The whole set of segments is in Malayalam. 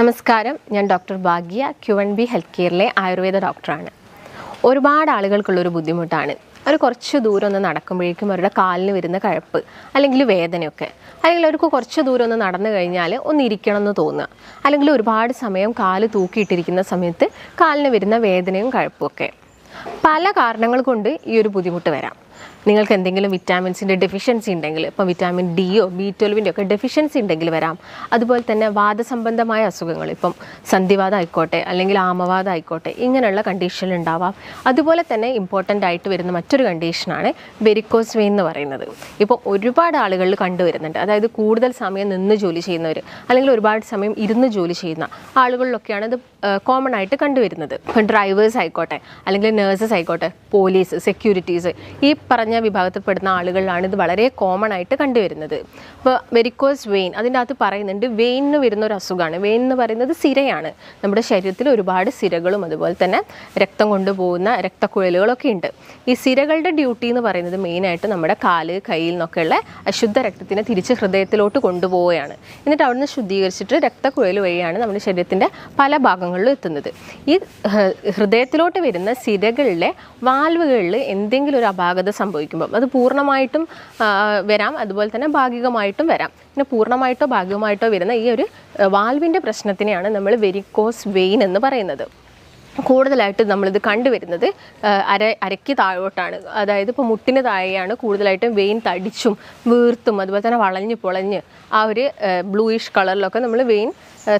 നമസ്കാരം. ഞാൻ doctor Bhagya Q N B health കെയറിലെ Ayurveda ഡോക്ടറാണ്. ഒരുപാട് ആളുകൾക്കുള്ളൊരു ബുദ്ധിമുട്ടാണ്. അവർ കുറച്ച് ദൂരം ഒന്ന് നടക്കുമ്പോഴേക്കും അവരുടെ കാലിന് വരുന്ന കഴപ്പ് അല്ലെങ്കിൽ വേദനയൊക്കെ അല്ലെങ്കിൽ അവർക്ക് കുറച്ച് ദൂരം ഒന്ന് നടന്നു കഴിഞ്ഞാൽ ഒന്ന് ഇരിക്കണം എന്ന് തോന്നുക അല്ലെങ്കിൽ ഒരുപാട് സമയം കാൽ തൂക്കിയിട്ടിരിക്കുന്ന സമയത്ത് കാലിന് വരുന്ന വേദനയും കഴപ്പുമൊക്കെ പല കാരണങ്ങൾ കൊണ്ട് ഈ ഒരു ബുദ്ധിമുട്ട് വരാം. നിങ്ങൾക്ക് എന്തെങ്കിലും വിറ്റാമിൻസിന്റെ ഡെഫിഷ്യൻസി ഉണ്ടെങ്കിൽ ഇപ്പം വിറ്റാമിൻ ഡിയോ ബി ട്വൽവിന്റെ ഒക്കെ ഡെഫിഷ്യൻസി ഉണ്ടെങ്കിൽ വരാം. അതുപോലെ തന്നെ വാദസംബന്ധമായ അസുഖങ്ങൾ ഇപ്പം സന്ധിവാദം ആയിക്കോട്ടെ അല്ലെങ്കിൽ ആമവാദം ആയിക്കോട്ടെ ഇങ്ങനെയുള്ള കണ്ടീഷനിൽ ഉണ്ടാവാം. അതുപോലെ തന്നെ ഇമ്പോർട്ടന്റ് ആയിട്ട് വരുന്ന മറ്റൊരു കണ്ടീഷനാണ് വെരിക്കോസ് വെയിൻ എന്ന് പറയുന്നത്. ഇപ്പം ഒരുപാട് ആളുകളിൽ കണ്ടുവരുന്നുണ്ട്. അതായത് കൂടുതൽ സമയം നിന്ന് ജോലി ചെയ്യുന്നവർ അല്ലെങ്കിൽ ഒരുപാട് സമയം ഇരുന്ന് ജോലി ചെയ്യുന്ന ആളുകളിലൊക്കെയാണ് ഇത് കോമൺ ആയിട്ട് കണ്ടുവരുന്നത്. ഇപ്പം ഡ്രൈവേഴ്സ് ആയിക്കോട്ടെ അല്ലെങ്കിൽ നേഴ്സസ് ആയിക്കോട്ടെ പോലീസ് സെക്യൂരിറ്റീസ് ഈ പറഞ്ഞ വിഭാഗത്തിൽപ്പെടുന്ന ആളുകളിലാണ് ഇത് വളരെ കോമൺ ആയിട്ട് കണ്ടുവരുന്നത്. അപ്പോൾ വെരിക്കോസ് വെയിൻ അതിന്റെ അകത്ത് പറയുന്നുണ്ട് വെയിനിന് വരുന്ന ഒരു അസുഖമാണ് വെയിൻ എന്ന് പറയുന്നത് സിരയാണ്. നമ്മുടെ ശരീരത്തിൽ ഒരുപാട് സിരകളും അതുപോലെ തന്നെ രക്തം കൊണ്ടുപോകുന്ന രക്തക്കുഴലുകളൊക്കെ ഉണ്ട്. ഈ സിരകളുടെ ഡ്യൂട്ടി എന്ന് പറയുന്നത് മെയിനായിട്ട് നമ്മുടെ കാൽ കയ്യിൽ നിന്നൊക്കെയുള്ള അശുദ്ധ രക്തത്തിനെ തിരിച്ച് ഹൃദയത്തിലോട്ട് കൊണ്ടുപോവുകയാണ്. എന്നിട്ട് അവിടുന്ന് ശുദ്ധീകരിച്ചിട്ട് രക്തക്കുഴൽ വഴിയാണ് നമ്മുടെ ശരീരത്തിന്റെ പല ഭാഗങ്ങളിലും എത്തുന്നത്. ഈ ഹൃദയത്തിലോട്ട് വരുന്ന സിരകളിലെ വാൽവുകളിൽ എന്തെങ്കിലും ഒരു അപാകത സംഭവിക്കുമ്പോൾ അത് പൂർണമായിട്ടും വരാം. അതുപോലെ തന്നെ ഭാഗികമായിട്ടും വരാം. പിന്നെ പൂർണമായിട്ടോ ഭാഗികമായിട്ടോ വരുന്ന ഈ ഒരു വാൽവിന്റെ പ്രശ്നത്തിനെയാണ് നമ്മൾ വെരിക്കോസ് വെയിൻ എന്ന് പറയുന്നത്. കൂടുതലായിട്ട് നമ്മളിത് കണ്ടുവരുന്നത് അര അരയ്ക്ക് താഴോട്ടാണ്. അതായത് ഇപ്പോൾ മുട്ടിന് താഴെയാണ് കൂടുതലായിട്ടും വെയിൻ തടിച്ചും വീർത്തും അതുപോലെ തന്നെ വളഞ്ഞ് പൊളഞ്ഞ് ആ ഒരു ബ്ലൂയിഷ് കളറിലൊക്കെ നമ്മൾ വെയിൻ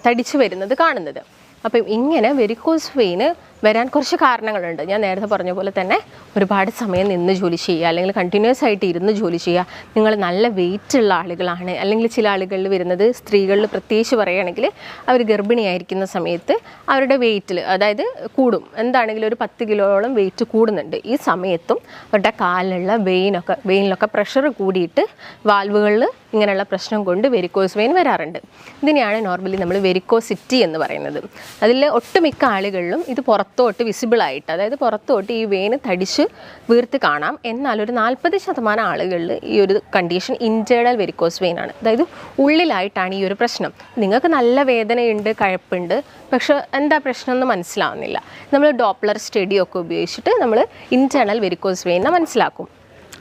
തടിച്ച് വരുന്നത് കാണുന്നത്. അപ്പം ഇങ്ങനെ വെരിക്കോസ് വെയിന് വരാൻ കുറച്ച് കാരണങ്ങളുണ്ട്. ഞാൻ നേരത്തെ പറഞ്ഞ പോലെ തന്നെ ഒരുപാട് സമയം നിന്ന് ജോലി ചെയ്യുക അല്ലെങ്കിൽ കണ്ടിന്യൂസ് ആയിട്ട് ഇരുന്ന് ജോലി ചെയ്യുക. നിങ്ങൾ നല്ല വെയിറ്റ് ഉള്ള ആളുകളാണ്. അല്ലെങ്കിൽ ചില ആളുകളിൽ വരുന്നത് സ്ത്രീകളിൽ പ്രത്യേകിച്ച് പറയുകയാണെങ്കിൽ അവർ ഗർഭിണിയായിരിക്കുന്ന സമയത്ത് അവരുടെ വെയിറ്റിൽ അതായത് കൂടും. എന്താണെങ്കിലും ഒരു പത്ത് കിലോയോളം വെയിറ്റ് കൂടുന്നുണ്ട്. ഈ സമയത്തും അവരുടെ കാലിലുള്ള വെയിനൊക്കെ വെയിനിലൊക്കെ പ്രഷർ കൂടിയിട്ട് വാൽവുകളിൽ ഇങ്ങനെയുള്ള പ്രശ്നം കൊണ്ട് വെരിക്കോസ് വെയിൻ വരാറുണ്ട്. ഇതിനെയാണ് നോർമലി നമ്മൾ വെരിക്കോസിറ്റി എന്ന് പറയുന്നത്. അതിൽ ഒട്ടുമിക്ക ആളുകളിലും ഇത് പുറത്തോട്ട് വിസിബിൾ ആയിട്ട് അതായത് പുറത്തോട്ട് ഈ വെയിന് തടിച്ച് വീർത്ത് കാണാം. എന്നാൽ ഒരു നാൽപ്പത് ശതമാനം ആളുകളിൽ ഈ ഒരു കണ്ടീഷൻ ഇന്റേർണൽ വെരിക്കോസ് വെയിൻ ആണ്. അതായത് ഉള്ളിലായിട്ടാണ് ഈ ഒരു പ്രശ്നം. നിങ്ങൾക്ക് നല്ല വേദനയുണ്ട് കഴപ്പുണ്ട് പക്ഷേ എന്താ പ്രശ്നം എന്ന് മനസ്സിലാവുന്നില്ല നമ്മൾ ഡോപ്ലർ സ്റ്റഡിയൊക്കെ ഉപയോഗിച്ചിട്ട് നമ്മൾ ഇന്റേർണൽ വെരിക്കോസ് വെയിനെ മനസ്സിലാക്കും.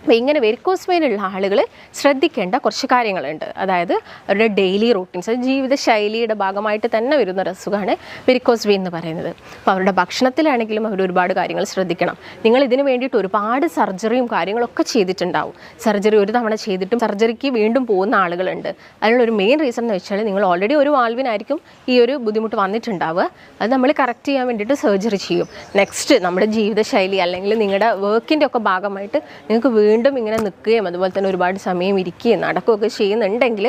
അപ്പോൾ ഇങ്ങനെ വെരിക്കോസ് വെയിനുള്ള ആളുകൾ ശ്രദ്ധിക്കേണ്ട കുറച്ച് കാര്യങ്ങളുണ്ട്. അതായത് അവരുടെ ഡെയിലി റൂട്ടീൻസ് അത് ജീവിതശൈലിയുടെ ഭാഗമായിട്ട് തന്നെ വരുന്ന ഒരു അസുഖമാണ് വെരിക്കോസ് വെയിൻ എന്ന് പറയുന്നത്. അപ്പോൾ അവരുടെ ഭക്ഷണത്തിലാണെങ്കിലും അവർ ഒരുപാട് കാര്യങ്ങൾ ശ്രദ്ധിക്കണം. നിങ്ങൾ ഇതിന് വേണ്ടിയിട്ട് ഒരുപാട് സർജറിയും കാര്യങ്ങളൊക്കെ ചെയ്തിട്ടുണ്ടാവും. സർജറി ഒരു തവണ ചെയ്തിട്ടും സർജറിക്ക് വീണ്ടും പോകുന്ന ആളുകളുണ്ട്. അതിനുള്ളൊരു മെയിൻ റീസൺ എന്ന് വെച്ചാൽ നിങ്ങൾ ഓൾറെഡി ഒരു വാൾവിനായിരിക്കും ഈ ഒരു ബുദ്ധിമുട്ട് വന്നിട്ടുണ്ടാവുക. അത് നമ്മൾ കറക്റ്റ് ചെയ്യാൻ വേണ്ടിയിട്ട് സർജറി ചെയ്യും. നെക്സ്റ്റ് നമ്മുടെ ജീവിതശൈലി അല്ലെങ്കിൽ നിങ്ങളുടെ വർക്കിന്റെ ഒക്കെ ഭാഗമായിട്ട് നിങ്ങൾക്ക് വീണ്ടും ഇങ്ങനെ നിൽക്കുകയും അതുപോലെ തന്നെ ഒരുപാട് സമയം ഇരിക്കുകയും നടക്കുകയൊക്കെ ചെയ്യുന്നുണ്ടെങ്കിൽ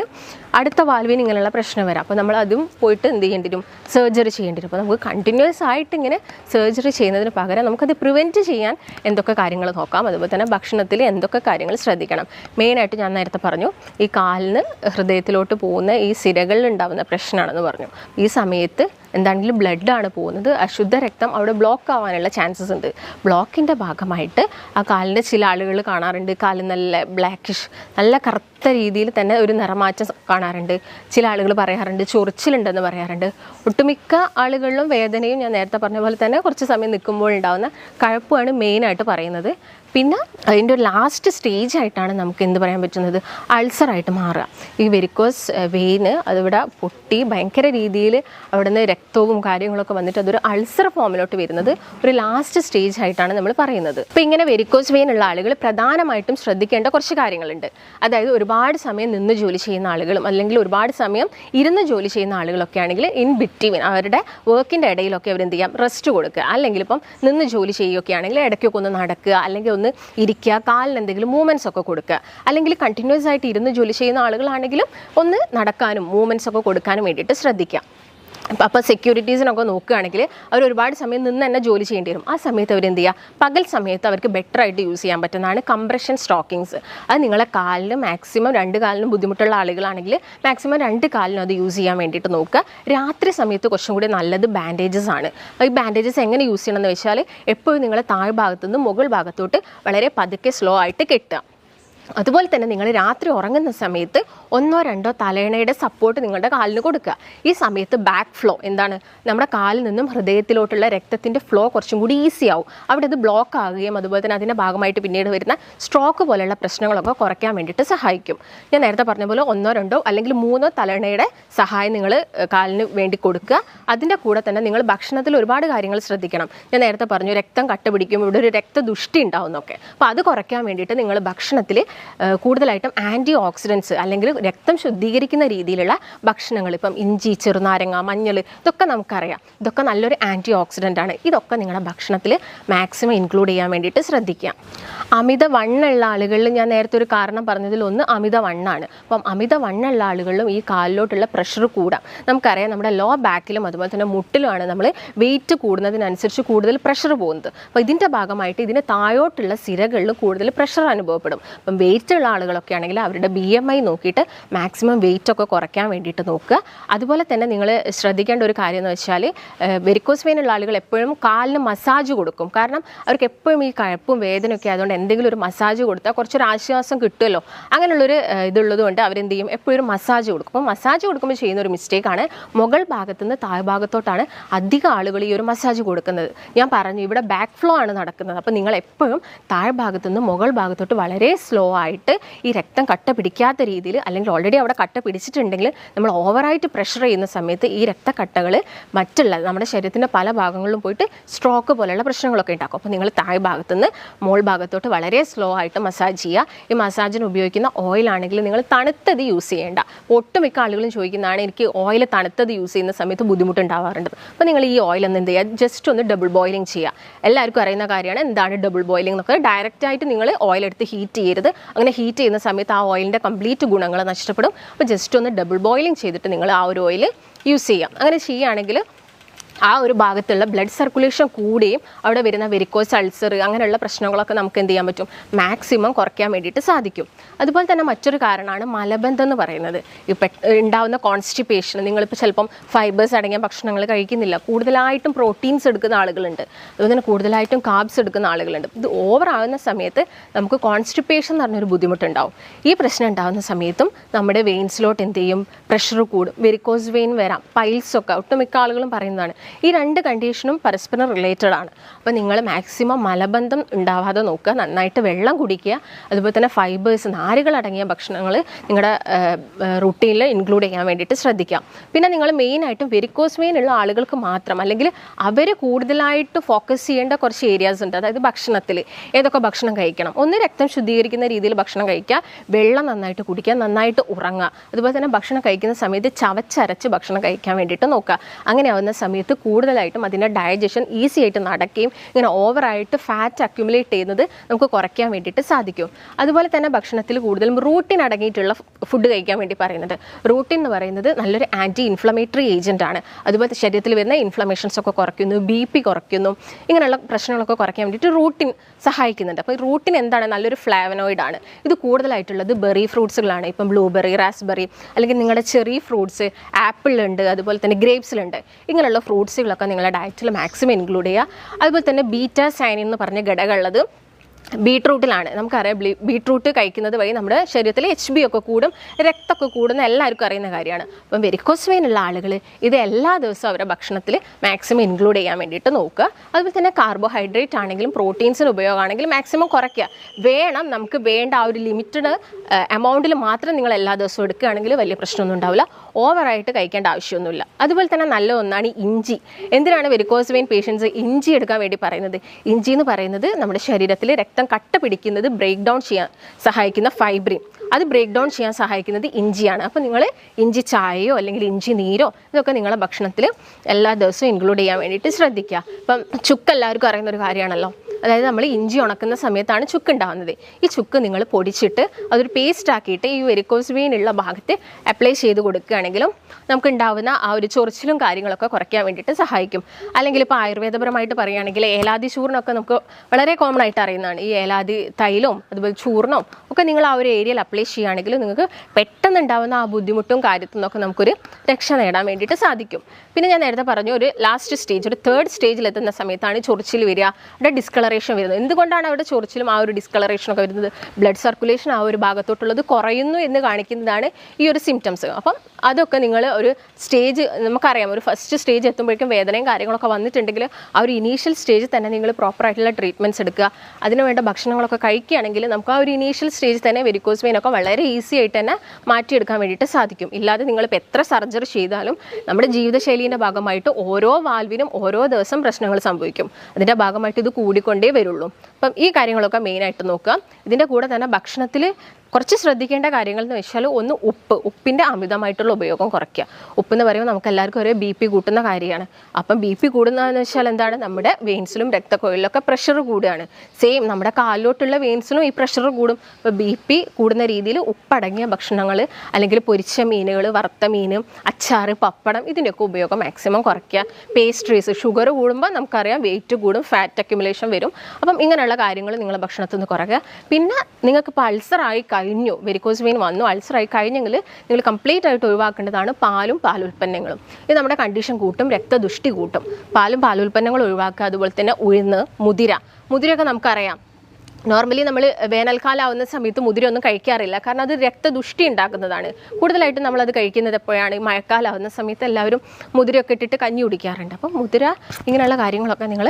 അടുത്ത വാൽവിന് ഇങ്ങനെയുള്ള പ്രശ്നം വരാം. അപ്പോൾ നമ്മൾ അതും പോയിട്ട് എന്ത് ചെയ്യേണ്ടി വരും? സർജറി ചെയ്യേണ്ടി വരും. അപ്പോൾ നമുക്ക് കണ്ടിന്യൂസ് ആയിട്ട് ഇങ്ങനെ സർജറി ചെയ്യുന്നതിന് പകരം നമുക്കത് പ്രിവെന്റ് ചെയ്യാൻ എന്തൊക്കെ കാര്യങ്ങൾ നോക്കാം. അതുപോലെ തന്നെ ഭക്ഷണത്തിൽ എന്തൊക്കെ കാര്യങ്ങൾ ശ്രദ്ധിക്കണം. മെയിനായിട്ട് ഞാൻ നേരത്തെ പറഞ്ഞു ഈ കാലിന് ഹൃദയത്തിലോട്ട് പോകുന്ന ഈ സിരകളിൽ ഉണ്ടാകുന്ന പ്രശ്നമാണെന്ന് പറഞ്ഞു. ഈ സമയത്ത് എന്താണെങ്കിലും ബ്ലഡാണ് പോകുന്നത്. അശുദ്ധ രക്തം അവിടെ ബ്ലോക്ക് ആവാനുള്ള ചാൻസസ് ഉണ്ട്. ബ്ലോക്കിന്റെ ഭാഗമായിട്ട് ആ കാലിന്റെ ചില ആളുകൾ കാണാറുണ്ട്. കാൽ നല്ല ബ്ലാക്കിഷ് നല്ല കറുത്ത രീതിയിൽ തന്നെ ഒരു നിറമാറ്റം കാണാറുണ്ട്. ചില ആളുകൾ പറയാറുണ്ട് ചൊറിച്ചിലുണ്ടെന്ന് പറയാറുണ്ട്. ഒട്ടുമിക്ക ആളുകളിലും വേദനയും ഞാൻ നേരത്തെ പറഞ്ഞ പോലെ തന്നെ കുറച്ച് സമയം നിൽക്കുമ്പോൾ ഉണ്ടാകുന്ന കഴപ്പുമാണ് മെയിനായിട്ട് പറയുന്നത്. പിന്നെ അതിന്റെ ഒരു ലാസ്റ്റ് സ്റ്റേജ് ആയിട്ടാണ് നമുക്ക് എന്ത് പറയാൻ പറ്റുന്നത്? അൾസറായിട്ട് മാറുക. ഈ വെരിക്കോസ് വെയിന് അതിവിടെ പൊട്ടി ഭയങ്കര രീതിയിൽ അവിടെ നിന്ന് രക്തവും കാര്യങ്ങളൊക്കെ വന്നിട്ട് അതൊരു അൾസർ ഫോമിലോട്ട് വരുന്നത് ഒരു ലാസ്റ്റ് സ്റ്റേജ് ആയിട്ടാണ് നമ്മൾ പറയുന്നത്. അപ്പോൾ ഇങ്ങനെ വെരിക്കോസ് വെയിൻ ഉള്ള ആളുകൾ പ്രധാനമായിട്ടും ശ്രദ്ധിക്കേണ്ട കുറച്ച് കാര്യങ്ങളുണ്ട്. അതായത് ഒരുപാട് സമയം നിന്ന് ജോലി ചെയ്യുന്ന ആളുകളും അല്ലെങ്കിൽ ഒരുപാട് സമയം ഇരുന്ന് ജോലി ചെയ്യുന്ന ആളുകളൊക്കെ ആണെങ്കിൽ ഇൻ ബിറ്റ്വീൻ അവരുടെ വർക്കിന്റെ ഇടയിലൊക്കെ അവർ എന്ത് ചെയ്യാം? റെസ്റ്റ് കൊടുക്കുക. അല്ലെങ്കിൽ ഇപ്പം നിന്ന് ജോലി ചെയ്യുകയൊക്കെ ആണെങ്കിൽ ഇടയ്ക്കൊക്കെ ഒന്ന് നടക്കുക. അല്ലെങ്കിൽ ഒന്ന് ഇരിക്കുക. കാലിന് എന്തെങ്കിലും മൂവ്മെന്റ്സ് ഒക്കെ കൊടുക്കുക. അല്ലെങ്കിൽ കണ്ടിന്യൂസ് ആയിട്ട് ഇരുന്ന് ജോലി ചെയ്യുന്ന ആളുകളാണെങ്കിലും ഒന്ന് നടക്കാനും മൂവ്മെന്റ്സ് ഒക്കെ കൊടുക്കാനും വേണ്ടിയിട്ട് ശ്രദ്ധിക്കാം അപ്പം അപ്പോൾ സെക്യൂരിറ്റീസിനൊക്കെ നോക്കുകയാണെങ്കിൽ അവർ ഒരുപാട് സമയം നിന്ന് തന്നെ ജോലി ചെയ്യേണ്ടി വരും. ആ സമയത്ത് അവർ എന്ത് ചെയ്യുക? പകൽ സമയത്ത് അവർക്ക് ബെറ്റർ ആയിട്ട് യൂസ് ചെയ്യാൻ പറ്റുന്നതാണ് കംപ്രഷൻ സ്റ്റോക്കിങ്സ് അത് നിങ്ങളെ കാലിന് മാക്സിമം രണ്ട് കാലിനും ബുദ്ധിമുട്ടുള്ള ആളുകളാണെങ്കിൽ മാക്സിമം രണ്ട് കാലിനും അത് യൂസ് ചെയ്യാൻ വേണ്ടിയിട്ട് നോക്കുക. രാത്രി സമയത്ത് കുറച്ചും കൂടി നല്ലത് ബാൻഡേജസ് ആണ്. ഈ ബാൻഡേജസ് എങ്ങനെ യൂസ് ചെയ്യണമെന്ന് വെച്ചാൽ എപ്പോഴും നിങ്ങളെ താഴ്ഭാഗത്തു നിന്ന് മുകൾ ഭാഗത്തോട്ട് വളരെ പതുക്കെ സ്ലോ ആയിട്ട് കെട്ടുക. അതുപോലെ തന്നെ നിങ്ങൾ രാത്രി ഉറങ്ങുന്ന സമയത്ത് ഒന്നോ രണ്ടോ തലയണയുടെ സപ്പോർട്ട് നിങ്ങളുടെ കാലിന് കൊടുക്കുക. ഈ സമയത്ത് ബാക്ക് ഫ്ലോ എന്താണ്? നമ്മുടെ കാലിൽ നിന്നും ഹൃദയത്തിലോട്ടുള്ള രക്തത്തിന്റെ ഫ്ലോ കുറച്ചും കൂടി ഈസി ആവും. അവിടെ ഇത് ബ്ലോക്ക് ആകുകയും അതുപോലെ തന്നെ അതിന്റെ ഭാഗമായിട്ട് പിന്നീട് വരുന്ന സ്ട്രോക്ക് പോലെയുള്ള പ്രശ്നങ്ങളൊക്കെ കുറയ്ക്കാൻ വേണ്ടിയിട്ട് സഹായിക്കും. ഞാൻ നേരത്തെ പറഞ്ഞ പോലെ ഒന്നോ രണ്ടോ അല്ലെങ്കിൽ മൂന്നോ തലയണയുടെ സഹായം നിങ്ങൾ കാലിന് വേണ്ടി കൊടുക്കുക. അതിന്റെ കൂടെ തന്നെ നിങ്ങൾ ഭക്ഷണത്തിൽ ഒരുപാട് കാര്യങ്ങൾ ശ്രദ്ധിക്കണം. ഞാൻ നേരത്തെ പറഞ്ഞു രക്തം കട്ട പിടിക്കും ഇവിടെ ഒരു രക്തദുഷ്ടി ഉണ്ടാവുന്നൊക്കെ. അപ്പോൾ അത് കുറയ്ക്കാൻ വേണ്ടിയിട്ട് നിങ്ങൾ ഭക്ഷണത്തിൽ കൂടുതലായിട്ടും ആന്റി ഓക്സിഡൻസ് അല്ലെങ്കിൽ രക്തം ശുദ്ധീകരിക്കുന്ന രീതിയിലുള്ള ഭക്ഷണങ്ങൾ ഇപ്പം ഇഞ്ചി ചെറുനാരങ്ങ മഞ്ഞൾ ഇതൊക്കെ നമുക്കറിയാം. ഇതൊക്കെ നല്ലൊരു ആന്റി ഓക്സിഡന്റ് ആണ്. ഇതൊക്കെ നിങ്ങളുടെ ഭക്ഷണത്തിൽ മാക്സിമം ഇൻക്ലൂഡ് ചെയ്യാൻ വേണ്ടിയിട്ട് ശ്രദ്ധിക്കുക അമിത വണ്ണുള്ള ആളുകളിൽ ഞാൻ നേരത്തെ ഒരു കാരണം പറഞ്ഞതിൽ ഒന്ന് അമിത വണ്ണാണ് അപ്പം അമിത വണ്ണുള്ള ആളുകളിലും ഈ കാലിലോട്ടുള്ള പ്രഷർ കൂടാം. നമുക്കറിയാം നമ്മുടെ ലോ ബാക്കിലും അതുപോലെ തന്നെ മുട്ടിലുമാണ് നമ്മൾ വെയിറ്റ് കൂടുന്നതിനനുസരിച്ച് കൂടുതൽ പ്രഷർ പോകുന്നത്. അപ്പോൾ ഇതിന്റെ ഭാഗമായിട്ട് ഇതിന് താഴോട്ടുള്ള സിരകളിൽ കൂടുതൽ പ്രഷർ അനുഭവപ്പെടും. അപ്പം വെയിറ്റ് ഉള്ള ആളുകളൊക്കെ ആണെങ്കിൽ അവരുടെ ബി എം ഐ നോക്കിയിട്ട് മാക്സിമം വെയിറ്റ് ഒക്കെ കുറയ്ക്കാൻ വേണ്ടിയിട്ട് നോക്കുക. അതുപോലെ തന്നെ നിങ്ങൾ ശ്രദ്ധിക്കേണ്ട ഒരു കാര്യം എന്ന് വെച്ചാൽ വെരിക്കോസ് വെയിൻ ഉള്ള ആളുകൾ എപ്പോഴും കാലിന് മസാജ് കൊടുക്കും. കാരണം അവർക്ക് എപ്പോഴും ഈ കഴപ്പും വേദനയൊക്കെ ആയതുകൊണ്ട് എന്തെങ്കിലും ഒരു മസാജ് കൊടുത്താൽ കുറച്ചൊരു ആശ്വാസം കിട്ടുമല്ലോ. അങ്ങനെയുള്ളൊരു ഏഹ്, ഇതുള്ളത് കൊണ്ട് അവരെന്ത് ചെയ്യും എപ്പോഴും മസാജ് കൊടുക്കും. അപ്പോൾ മസാജ് കൊടുക്കുമ്പോൾ ചെയ്യുന്ന ഒരു മിസ്റ്റേക്കാണ് മുകൾ ഭാഗത്തു നിന്ന് താഴ്ഭാഗത്തോട്ടാണ് അധികം ആളുകൾ ഈ ഒരു മസാജ് കൊടുക്കുന്നത്. ഞാൻ പറഞ്ഞു ഇവിടെ ബാക്ക് ഫ്ലോ ആണ് നടക്കുന്നത്. അപ്പോൾ നിങ്ങൾ എപ്പോഴും താഴ്ഭാഗത്തു നിന്ന് മുകൾ ഭാഗത്തോട്ട് വളരെ സ്ലോ ആയിട്ട് ഈ രക്തം കട്ട പിടിക്കാത്ത രീതിയിൽ അല്ലെങ്കിൽ ഓൾറെഡി അവിടെ കട്ട പിടിച്ചിട്ടുണ്ടെങ്കിൽ നമ്മൾ ഓവറായിട്ട് പ്രഷർ ചെയ്യുന്ന സമയത്ത് ഈ രക്തക്കട്ടകൾ മറ്റുള്ള നമ്മുടെ ശരീരത്തിന്റെ പല ഭാഗങ്ങളിലും പോയിട്ട് സ്ട്രോക്ക് പോലെയുള്ള പ്രശ്നങ്ങളൊക്കെ ഉണ്ടാക്കും. അപ്പോൾ നിങ്ങൾ താഴെ ഭാഗത്തു നിന്ന് മോൾ ഭാഗത്തോട്ട് വളരെ സ്ലോ ആയിട്ട് മസാജ് ചെയ്യുക. ഈ മസാജിന് ഉപയോഗിക്കുന്ന ഓയിലാണെങ്കിൽ നിങ്ങൾ തണുത്തത് യൂസ് ചെയ്യേണ്ട. ഒട്ടുമിക്ക ആളുകളും ചോദിക്കുന്നതാണ് എനിക്ക് ഓയിൽ തണുത്തത് യൂസ് ചെയ്യുന്ന സമയത്ത് ബുദ്ധിമുട്ടുണ്ടാവാറുണ്ട്. അപ്പോൾ നിങ്ങൾ ഈ ഓയിൽ ഒന്ന് എന്ത് ചെയ്യുക? ജസ്റ്റ് ഒന്ന് ഡബിൾ ബോയിലിംഗ് ചെയ്യുക. എല്ലാവർക്കും അറിയുന്ന കാര്യമാണ് എന്താണ് ഡബിൾ ബോയിലിംഗ് എന്നൊക്കെ. ഡയറക്റ്റായിട്ട് നിങ്ങൾ ഓയിൽ എടുത്ത് ഹീറ്റ് ചെയ്യരുത്. അങ്ങനെ ഹീറ്റ് ചെയ്യുന്ന സമയത്ത് ആ ഓയിലിന്റെ കംപ്ലീറ്റ് ഗുണങ്ങൾ നഷ്ടപ്പെടും. അപ്പോൾ ജസ്റ്റ് ഒന്ന് ഡബിൾ ബോയിലിംഗ് ചെയ്തിട്ട് നിങ്ങൾ ആ ഒരു ഓയിൽ യൂസ് ചെയ്യാം. അങ്ങനെ ചെയ്യുകയാണെങ്കിൽ ആ ഒരു ഭാഗത്തുള്ള ബ്ലഡ് സർക്കുലേഷൻ കൂടുകയും അവിടെ വരുന്ന വെരിക്കോസ് അൾസർ അങ്ങനെയുള്ള പ്രശ്നങ്ങളൊക്കെ നമുക്ക് എന്ത് ചെയ്യാൻ പറ്റും? മാക്സിമം കുറയ്ക്കാൻ വേണ്ടിയിട്ട് സാധിക്കും. അതുപോലെ തന്നെ മറ്റൊരു കാരണമാണ് മലബന്ധം എന്ന് പറയുന്നത്. ഈ പെ ഉണ്ടാവുന്ന കോൺസ്റ്റിപ്പേഷൻ നിങ്ങളിപ്പോൾ ചിലപ്പം ഫൈബേഴ്സ് അടങ്ങിയ ഭക്ഷണങ്ങൾ കഴിക്കുന്നില്ല. കൂടുതലായിട്ടും പ്രോട്ടീൻസ് എടുക്കുന്ന ആളുകളുണ്ട്. അതുപോലെ തന്നെ കൂടുതലായിട്ടും കാബ്സ് എടുക്കുന്ന ആളുകളുണ്ട്. ഇത് ഓവർ ആവുന്ന സമയത്ത് നമുക്ക് കോൺസ്റ്റിപ്പേഷൻ എന്ന് പറഞ്ഞൊരു ബുദ്ധിമുട്ടുണ്ടാവും. ഈ പ്രശ്നം ഉണ്ടാകുന്ന സമയത്തും നമ്മുടെ വെയിൻസിലോട്ട് എന്ത് ചെയ്യും? പ്രഷർ കൂടും. വെരിക്കോസ് വെയിൻ വരാം. പൈൽസൊക്കെ ഒട്ടുമിക്ക ആളുകളും പറയുന്നതാണ്. ഈ രണ്ട് കണ്ടീഷനും പരസ്പരം റിലേറ്റഡ് ആണ്. അപ്പോൾ നിങ്ങൾ മാക്സിമം മലബന്ധം ഉണ്ടാവാതെ നോക്കുക നന്നായിട്ട് വെള്ളം കുടിക്കുക അതുപോലെ തന്നെ ഫൈബേഴ്സ് നാരുകൾ അടങ്ങിയ ഭക്ഷണങ്ങൾ നിങ്ങളുടെ റുട്ടീനിൽ ഇൻക്ലൂഡ് ചെയ്യാൻ വേണ്ടിയിട്ട് ശ്രദ്ധിക്കാം പിന്നെ നിങ്ങൾ മെയിനായിട്ടും വെരിക്കോസ് മെയിൻ ഉള്ള ആളുകൾക്ക് മാത്രം അല്ലെങ്കിൽ അവർ കൂടുതലായിട്ട് ഫോക്കസ് ചെയ്യേണ്ട കുറച്ച് ഏരിയാസ് ഉണ്ട്. അതായത് ഭക്ഷണത്തിൽ ഏതൊക്കെ ഭക്ഷണം കഴിക്കണം. ഒന്ന് രക്തം ശുദ്ധീകരിക്കുന്ന രീതിയിൽ ഭക്ഷണം കഴിക്കുക വെള്ളം നന്നായിട്ട് കുടിക്കുക നന്നായിട്ട് ഉറങ്ങുക. അതുപോലെ തന്നെ ഭക്ഷണം കഴിക്കുന്ന സമയത്ത് ചവച്ചരച്ച് ഭക്ഷണം കഴിക്കാൻ വേണ്ടിയിട്ട് നോക്കുക. അങ്ങനെ ആവുന്ന സമയത്ത് കൂടുതലായിട്ടും അതിന്റെ ഡയജഷൻ ഈസി ആയിട്ട് നടക്കുകയും ഇങ്ങനെ ഓവറായിട്ട് ഫാറ്റ് അക്യുമുലേറ്റ് ചെയ്യുന്നത് നമുക്ക് കുറയ്ക്കാൻ വേണ്ടിയിട്ട് സാധിക്കും. അതുപോലെ തന്നെ ഭക്ഷണത്തിൽ കൂടുതലും റൂട്ടിൻ അടങ്ങിയിട്ടുള്ള ഫുഡ് കഴിക്കാൻ വേണ്ടി പറയുന്നത്. റൂട്ടിൻ എന്ന് പറയുന്നത് നല്ലൊരു ആന്റി ഇൻഫ്ലമേറ്ററി ഏജന്റ് ആണ്. അതുപോലെ ശരീരത്തിൽ വരുന്ന ഇൻഫ്ലമേഷൻസ് ഒക്കെ കുറയ്ക്കുന്നു ബി പി കുറയ്ക്കുന്നു ഇങ്ങനെയുള്ള പ്രശ്നങ്ങളൊക്കെ കുറയ്ക്കാൻ വേണ്ടിയിട്ട് റൂട്ടിൻ സഹായിക്കുന്നുണ്ട്. അപ്പോൾ റൂട്ടിൻ എന്താണ്? നല്ലൊരു ഫ്ലാവനോയിഡ് ആണ്. ഇത് കൂടുതലായിട്ടുള്ളത് ബെറി ഫ്രൂട്ട്സുകളാണ് ഇപ്പം ബ്ലൂബെറി റാസ്ബെറി അല്ലെങ്കിൽ നിങ്ങളുടെ ചെറി ഫ്രൂട്ട്സ് ആപ്പിളുണ്ട് അതുപോലെ തന്നെ ഗ്രേപ്സിലുണ്ട് ഇങ്ങനെയുള്ള ഫ്രൂട്ട്സുകളൊക്കെ നിങ്ങളുടെ ഡയറ്റിൽ മാക്സിമം ഇൻക്ലൂഡ് ചെയ്യുക. അതുപോലെ തന്നെ ബീറ്റ സൈനിൻ എന്ന് പറഞ്ഞ ഘടകമുള്ളത് ബീട്രൂട്ടിലാണ്. നമുക്കറിയാം ബീട്രൂട്ട് കഴിക്കുന്നത് വഴി നമ്മുടെ ശരീരത്തിൽ എച്ച് ബി ഒക്കെ കൂടും രക്തമൊക്കെ കൂടുന്ന എല്ലാവർക്കും അറിയുന്ന കാര്യമാണ്. അപ്പം വെരിക്കോസ് വെയിൻ ഉള്ള ആളുകൾ ഇത് എല്ലാ ദിവസവും അവരുടെ ഭക്ഷണത്തിൽ മാക്സിമം ഇൻക്ലൂഡ് ചെയ്യാൻ വേണ്ടിയിട്ട് നോക്കുക. അതുപോലെ തന്നെ കാർബോഹൈഡ്രേറ്റ് ആണെങ്കിലും പ്രോട്ടീൻസിന് ഉപയോഗമാണെങ്കിലും മാക്സിമം കുറയ്ക്കുക. വേണം നമുക്ക് വേണ്ട ആ ഒരു ലിമിറ്റഡ് എമൗണ്ടിൽ മാത്രം നിങ്ങൾ എല്ലാ ദിവസവും എടുക്കുകയാണെങ്കിൽ വലിയ പ്രശ്നമൊന്നും ഉണ്ടാവില്ല. ഓവറായിട്ട് കഴിക്കേണ്ട ആവശ്യമൊന്നുമില്ല. അതുപോലെ തന്നെ നല്ല ഒന്നാണ് ഇഞ്ചി. എന്തിനാണ് വെരിക്കോസ് വെയിൻ പേഷ്യൻസ് ഇഞ്ചി എടുക്കാൻ വേണ്ടി പറയുന്നത്? ഇഞ്ചി എന്ന് പറയുന്നത് നമ്മുടെ ശരീരത്തിൽ രക്തം കട്ട പിടിക്കുന്നത് ബ്രേക്ക് ഡൗൺ ചെയ്യാൻ സഹായിക്കുന്ന ഫൈബ്രിൻ അത് ബ്രേക്ക് ഡൗൺ ചെയ്യാൻ സഹായിക്കുന്നത് ഇഞ്ചിയാണ്. അപ്പോൾ നിങ്ങൾ ഇഞ്ചി ചായയോ അല്ലെങ്കിൽ ഇഞ്ചി നീരോ ഇതൊക്കെ നിങ്ങളുടെ ഭക്ഷണത്തിൽ എല്ലാ ദിവസവും ഇൻക്ലൂഡ് ചെയ്യാൻ വേണ്ടിയിട്ട് ശ്രദ്ധിക്കുക. അപ്പം ചുക്ക് എല്ലാവർക്കും അറിയുന്ന ഒരു കാര്യമാണല്ലോ. അതായത് നമ്മൾ ഇഞ്ചി ഉണക്കുന്ന സമയത്താണ് ചുക്ക് ഉണ്ടാകുന്നത് ഈ ചുക്ക് നിങ്ങൾ പൊടിച്ചിട്ട് അതൊരു പേസ്റ്റ് ആക്കിയിട്ട് ഈ വെരിക്കോസ് വെയിൻ ഉള്ള ഭാഗത്ത് അപ്ലൈ ചെയ്ത് കൊടുക്കുകയാണെങ്കിലും നമുക്ക് ഉണ്ടാവുന്ന ആ ഒരു ചൊറിച്ചിലും കാര്യങ്ങളൊക്കെ കുറയ്ക്കാൻ വേണ്ടിയിട്ട് സഹായിക്കും. അല്ലെങ്കിൽ ഇപ്പോൾ ആയുർവേദപരമായിട്ട് പറയുകയാണെങ്കിൽ ഏലാതി ചൂർണമൊക്കെ നമുക്ക് വളരെ കോമൺ ആയിട്ട് അറിയുന്നതാണ്. ഈ ഏലാതി തൈലവും അതുപോലെ ചൂർണവും ഒക്കെ നിങ്ങൾ ആ ഒരു ഏരിയയിൽ അപ്ലൈ ചെയ്യുകയാണെങ്കിൽ നിങ്ങൾക്ക് പെട്ടെന്ന് ഉണ്ടാവുന്ന ആ ബുദ്ധിമുട്ടും കാര്യത്തിൽ നിന്നൊക്കെ നമുക്കൊരു രക്ഷ നേടാൻ വേണ്ടിയിട്ട് സാധിക്കും. പിന്നെ ഞാൻ നേരത്തെ പറഞ്ഞു ഒരു ലാസ്റ്റ് സ്റ്റേജ് ഒരു തേർഡ് സ്റ്റേജിൽ എത്തുന്ന സമയത്താണ് ചൊറിച്ചിൽ വരിക. അവിടെ ഡിസ്കളർ ഡിസ്കളറേഷൻ വരുന്നത്. എന്തുകൊണ്ടാണ് അവിടെ ചൊറിച്ചിലും ആ ഒരു ഡിസ്കളറേഷൻ ഒക്കെ വരുന്നത്? ബ്ലഡ് സർക്കുലേഷൻ ആ ഒരു ഭാഗത്തോട്ടുള്ളത് കുറയുന്നു എന്ന് കാണിക്കുന്നതാണ് ഈ ഒരു സിംറ്റംസ് അപ്പം അതൊക്കെ നിങ്ങൾ ഒരു സ്റ്റേജ് നമുക്കറിയാം ഒരു ഫസ്റ്റ് സ്റ്റേജ് എത്തുമ്പോഴേക്കും വേദനയും കാര്യങ്ങളൊക്കെ വന്നിട്ടുണ്ടെങ്കിൽ ആ ഒരു ഇനീഷ്യൽ സ്റ്റേജിൽ തന്നെ നിങ്ങൾ പ്രോപ്പറായിട്ടുള്ള ട്രീറ്റ്മെന്റ്സ് എടുക്കുക. അതിന് വേണ്ട ഭക്ഷണങ്ങളൊക്കെ കഴിക്കുകയാണെങ്കിൽ നമുക്ക് ആ ഒരു ഇനീഷ്യൽ സ്റ്റേജിൽ തന്നെ വെരിക്കോസ് വെയിൻ ഒക്കെ വളരെ ഈസി ആയിട്ട് തന്നെ മാറ്റിയെടുക്കാൻ വേണ്ടിയിട്ട് സാധിക്കും. ഇല്ലാതെ നിങ്ങളിപ്പോൾ എത്ര സർജറി ചെയ്താലും നമ്മുടെ ജീവിതശൈലീന്റെ ഭാഗമായിട്ട് ഓരോ വാൽവിനും ഓരോ ദിവസം പ്രശ്നങ്ങൾ സംഭവിക്കും. അതിന്റെ ഭാഗമായിട്ട് ഇത് കൂടിക്കൊണ്ടേ വരുള്ളൂ. അപ്പം ഈ കാര്യങ്ങളൊക്കെ മെയിനായിട്ട് നോക്കുക. ഇതിന്റെ കൂടെ തന്നെ ഭക്ഷണത്തിൽ കുറച്ച് ശ്രദ്ധിക്കേണ്ട കാര്യങ്ങൾ എന്ന് വെച്ചാൽ ഒന്ന് ഉപ്പ് ഉപ്പിന്റെ അമിതമായിട്ടുള്ള ഉപയോഗം കുറയ്ക്കുക. ഉപ്പ് എന്ന് പറയുമ്പോൾ നമുക്ക് എല്ലാവർക്കും ഒരേ ബി പി കൂട്ടുന്ന കാര്യമാണ്. അപ്പം ബി പി കൂടുന്നതെന്ന് വെച്ചാൽ എന്താണ്? നമ്മുടെ വെയിൻസിലും രക്തക്കൊഴിലൊക്കെ പ്രഷർ കൂടുകയാണ്. സെയിം നമ്മുടെ കാലിലോട്ടുള്ള വെയിൻസിലും ഈ പ്രഷർ കൂടും. അപ്പോൾ ബി പി കൂടുന്ന രീതിയിൽ ഉപ്പടങ്ങിയ ഭക്ഷണങ്ങൾ അല്ലെങ്കിൽ പൊരിച്ച മീനുകൾ വറുത്ത മീൻ അച്ചാർ പപ്പടം ഇതിന്റെയൊക്കെ ഉപയോഗം മാക്സിമം കുറയ്ക്കുക. പേസ്ട്രീസ് ഷുഗർ കൂടുമ്പോൾ നമുക്കറിയാം വെയിറ്റ് കൂടും ഫാറ്റ് അക്യുമുലേഷൻ വരും. അപ്പം ഇങ്ങനെയുള്ള കാര്യങ്ങൾ നിങ്ങളുടെ ഭക്ഷണത്തിൽ നിന്ന് കുറയ്ക്കുക. പിന്നെ നിങ്ങൾക്ക് പൾസർ അൾസറായി കഴിഞ്ഞു. വെരിക്കോസ് വെയിൻ വന്നു. അൾസറായി കഴിഞ്ഞെങ്കിൽ നിങ്ങൾ കംപ്ലീറ്റ് ആയിട്ട് ഒഴിവാക്കേണ്ടതാണ് പാലും പാലുൽപ്പന്നങ്ങളും. ഇത് നമ്മുടെ കണ്ടീഷൻ കൂട്ടും രക്തദുഷ്ടി കൂട്ടും. പാലും പാലുൽപ്പന്നങ്ങളും ഒഴിവാക്കുക. അതുപോലെ തന്നെ ഉഴുന്ന് മുതിര. മുതിരയൊക്കെ നമുക്കറിയാം. നോർമലി നമ്മൾ വേനൽക്കാലം ആവുന്ന സമയത്ത് മുതിരൊന്നും കഴിക്കാറില്ല. കാരണം അത് രക്തദുഷ്ടി ഉണ്ടാക്കുന്നതാണ്. കൂടുതലായിട്ടും നമ്മളത് കഴിക്കുന്നത് എപ്പോഴാണ്? മഴക്കാലം ആവുന്ന സമയത്ത് എല്ലാവരും മുതിരയൊക്കെ ഇട്ടിട്ട് കഞ്ഞി കുടിക്കാറുണ്ട്. അപ്പം മുതിര ഇങ്ങനെയുള്ള കാര്യങ്ങളൊക്കെ നിങ്ങൾ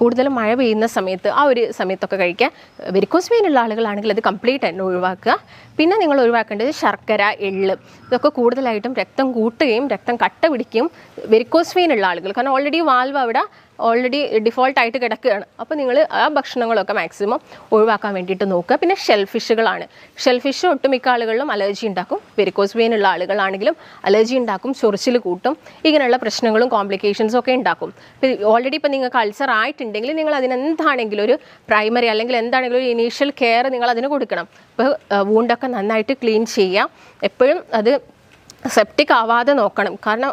കൂടുതലും മഴ പെയ്യുന്ന സമയത്ത് ആ ഒരു സമയത്തൊക്കെ കഴിക്കുക വെരിക്കോസ് വെയിനുള്ള ആളുകളാണെങ്കിൽ അത് കംപ്ലീറ്റ് തന്നെ ഒഴിവാക്കുക. പിന്നെ നിങ്ങൾ ഒഴിവാക്കേണ്ടത് ശർക്കര എള്ള് ഇതൊക്കെ കൂടുതലായിട്ടും രക്തം കൂട്ടുകയും രക്തം കട്ട പിടിക്കുകയും വെരിക്കോസ് ഉള്ള ആളുകൾ. കാരണം ഓൾറെഡി വാൽവ് അവിടെ ഓൾറെഡി ഡിഫോൾട്ടായിട്ട് കിടക്കുകയാണ്. അപ്പോൾ നിങ്ങൾ ആ ഭക്ഷണങ്ങളൊക്കെ മാക്സിമം ഒഴിവാക്കാൻ വേണ്ടിയിട്ട് നോക്കുക. പിന്നെ ഷെൽഫിഷുകളാണ് ഫിഷുകളാണ് ഷെൽ ഫിഷ് ഒട്ടുമിക്ക ആളുകളിലും അലർജി ഉണ്ടാക്കും. വെരിക്കോസ് വെയിൻ ഉള്ള ആളുകളാണെങ്കിലും അലർജി ഉണ്ടാക്കും. ചൊറിച്ചിൽ കൂട്ടും. ഇങ്ങനെയുള്ള പ്രശ്നങ്ങളും കോംപ്ലിക്കേഷൻസും ഒക്കെ ഉണ്ടാക്കും. ഓൾറെഡി ഇപ്പോൾ നിങ്ങൾക്ക് അൾസർ ആയിട്ടുണ്ടെങ്കിൽ നിങ്ങൾ അതിനെന്താണെങ്കിലും ഒരു പ്രൈമറി അല്ലെങ്കിൽ എന്താണെങ്കിലും ഒരു ഇനീഷ്യൽ കെയർ നിങ്ങൾ അതിന് കൊടുക്കണം. ഇപ്പോൾ വൂണ്ടൊക്കെ നന്നായിട്ട് ക്ലീൻ ചെയ്യുക. എപ്പോഴും അത് സെപ്റ്റിക് ആവാതെ നോക്കണം. കാരണം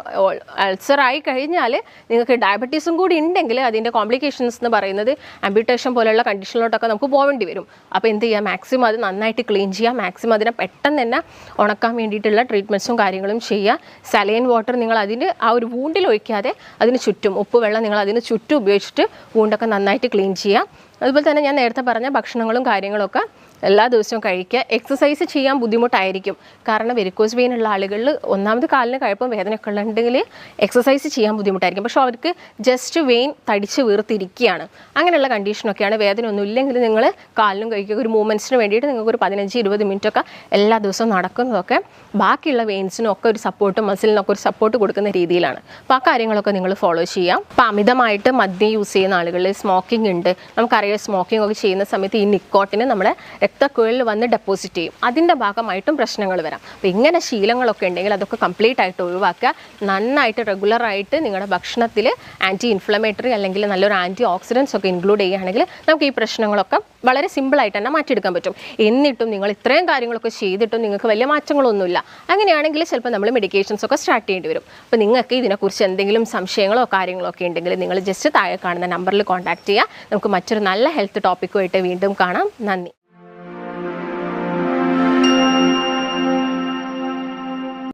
അൾസർ ആയി കഴിഞ്ഞാൽ നിങ്ങൾക്ക് ഡയബറ്റീസും കൂടി ഉണ്ടെങ്കിൽ അതിന്റെ കോംപ്ലിക്കേഷൻസ് എന്ന് പറയുന്നത് ആംബ്യൂട്ടേഷൻ പോലെയുള്ള കണ്ടീഷനിലോട്ടൊക്കെ നമുക്ക് പോകേണ്ടി വരും. അപ്പോൾ എന്ത് ചെയ്യുക മാക്സിമം അത് നന്നായിട്ട് ക്ലീൻ ചെയ്യുക മാക്സിമം അതിനെ പെട്ടെന്ന് തന്നെ ഉണക്കാൻ വേണ്ടിയിട്ടുള്ള ട്രീറ്റ്മെന്റ്സും കാര്യങ്ങളും ചെയ്യുക സലൈൻ വാട്ടർ നിങ്ങൾ അതിന് ആ ഒരു വൂണ്ടിൽ ഒഴിക്കാതെ അതിന് ചുറ്റും ഉപ്പ് വെള്ളം നിങ്ങൾ അതിന് ചുറ്റും ഉപയോഗിച്ചിട്ട് വൂണ്ടൊക്കെ നന്നായിട്ട് ക്ലീൻ ചെയ്യുക അതുപോലെ തന്നെ ഞാൻ നേരത്തെ പറഞ്ഞ ഭക്ഷണങ്ങളും കാര്യങ്ങളൊക്കെ എല്ലാ ദിവസവും കഴിക്കുക. എക്സസൈസ് ചെയ്യാൻ ബുദ്ധിമുട്ടായിരിക്കും. കാരണം വെരിക്കോസ് വെയിൻ ഉള്ള ആളുകളിൽ ഒന്നാമത് കാലിന് കഴപ്പം വേദനയൊക്കെ ഉണ്ടെങ്കിൽ എക്സസൈസ് ചെയ്യാൻ ബുദ്ധിമുട്ടായിരിക്കും. പക്ഷേ അവർക്ക് ജസ്റ്റ് വെയിൻ തടിച്ച് വീർത്തിരിക്കുകയാണ്. അങ്ങനെയുള്ള കണ്ടീഷനൊക്കെയാണ് വേദന ഒന്നും ഇല്ലെങ്കിൽ നിങ്ങൾ കാലിനും കഴിക്കുക ഒരു മൂവ്മെന്റ്സിന് വേണ്ടിയിട്ട് നിങ്ങൾക്ക് ഒരു പതിനഞ്ച് ഇരുപത് മിനിറ്റൊക്കെ എല്ലാ ദിവസവും നടക്കുന്നതൊക്കെ ബാക്കിയുള്ള വെയിൻസിനും ഒക്കെ ഒരു സപ്പോർട്ട് മസിലിനൊക്കെ ഒരു സപ്പോർട്ട് കൊടുക്കുന്ന രീതിയിലാണ്. അപ്പോൾ ആ കാര്യങ്ങളൊക്കെ നിങ്ങൾ ഫോളോ ചെയ്യാം. അപ്പോൾ അമിതമായിട്ട് മദ്യം യൂസ് ചെയ്യുന്ന ആളുകളിൽ സ്മോക്കിംഗ് ഉണ്ട്. നമുക്കറിയാം സ്മോക്കിംഗ് ഒക്കെ ചെയ്യുന്ന സമയത്ത് ഈ നിക്കോട്ടിന് നമ്മുടെ രക്തക്കുഴലിൽ വന്ന് ഡെപ്പോസിറ്റ് ചെയ്യും. അതിന്റെ ഭാഗമായിട്ടും പ്രശ്നങ്ങൾ വരാം. അപ്പോൾ ഇങ്ങനെ ശീലങ്ങളൊക്കെ ഉണ്ടെങ്കിൽ അതൊക്കെ കംപ്ലീറ്റ് ആയിട്ട് ഒഴിവാക്കുക. നന്നായിട്ട് റെഗുലറായിട്ട് നിങ്ങളുടെ ഭക്ഷണത്തിൽ ആന്റി ഇൻഫ്ലമേറ്ററി അല്ലെങ്കിൽ നല്ലൊരു ആന്റി ഓക്സിഡൻസ് ഒക്കെ ഇൻക്ലൂഡ് ചെയ്യുകയാണെങ്കിൽ നമുക്ക് ഈ പ്രശ്നങ്ങളൊക്കെ വളരെ സിമ്പിളായിട്ട് തന്നെ മാറ്റിയെടുക്കാൻ പറ്റും. എന്നിട്ടും നിങ്ങൾ ഇത്രയും കാര്യങ്ങളൊക്കെ ചെയ്തിട്ടും നിങ്ങൾക്ക് വലിയ മാറ്റങ്ങളൊന്നുമില്ല. അങ്ങനെയാണെങ്കിൽ ചിലപ്പോൾ നമ്മൾ മെഡിക്കേഷൻസ് ഒക്കെ സ്റ്റാർട്ട് ചെയ്യേണ്ടി വരും. അപ്പോൾ നിങ്ങൾക്ക് ഇതിനെക്കുറിച്ച് എന്തെങ്കിലും സംശയങ്ങളോ കാര്യങ്ങളോ ഒക്കെ ഉണ്ടെങ്കിൽ നിങ്ങൾ ജസ്റ്റ് താഴെ കാണുന്ന നമ്പറിൽ കോൺടാക്ട് ചെയ്യുക. നമുക്ക് മറ്റൊരു നല്ല ഹെൽത്ത് ടോപ്പിക്കുമായിട്ട് വീണ്ടും കാണാം. നന്ദി.